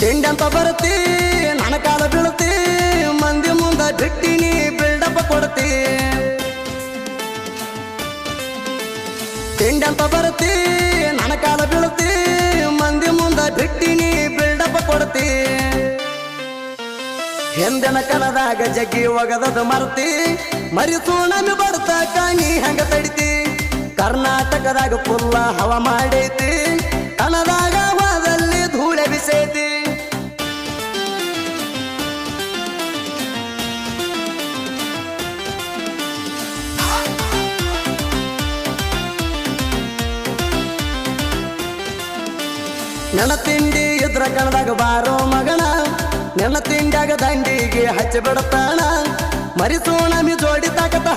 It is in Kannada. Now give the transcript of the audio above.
ತಿಂಡಿ ಅಂತ ಬರುತ್ತಿ ನನ್ನ ಕಾಲ ಬೀಳುತ್ತಿ ಮಂದಿ ಮುಂದ ಬಿಟ್ಟಿನಿ ಬಿಲ್ಡಪ್ಪ ಕೊಡುತ್ತಿ ತಿಂಡಿ ಅಂತ ಬರುತ್ತಿ ನನ್ನ ಕಾಲ ಬೀಳುತ್ತಿ ಮಂದಿ ಮುಂದ ಬಿಟ್ಟಿನಿ ಬಿಲ್ಡಪ್ಪ ಕೊಡುತ್ತಿ ಹಿಂದಿನ ಕಲದಾಗ ಜಗ್ಗಿ ಒಗದದು ಮರ್ತಿ ಮರಿಸೂಣಮಿ ಬರ್ತಾ ಕಾಣಿ ಹೆಂಗ ತಡಿತಿ. ಕರ್ನಾಟಕದಾಗ ಫುಲ್ಲ ಹವ ಮಾಡೈತಿ ನೆನ ತಿಂಡಿ ಇದ್ರ ಕಣದಾಗ ಬಾರೋ ಮಗಣ ನೆನ ತಿಂಡಿಯಾಗ ದಂಡಿಗೆ ಹಚ್ಚಿ ಬಿಡತಾಣ ಮರಿಸೋಣಮಿ ಜೋಡಿ ತಾಕತ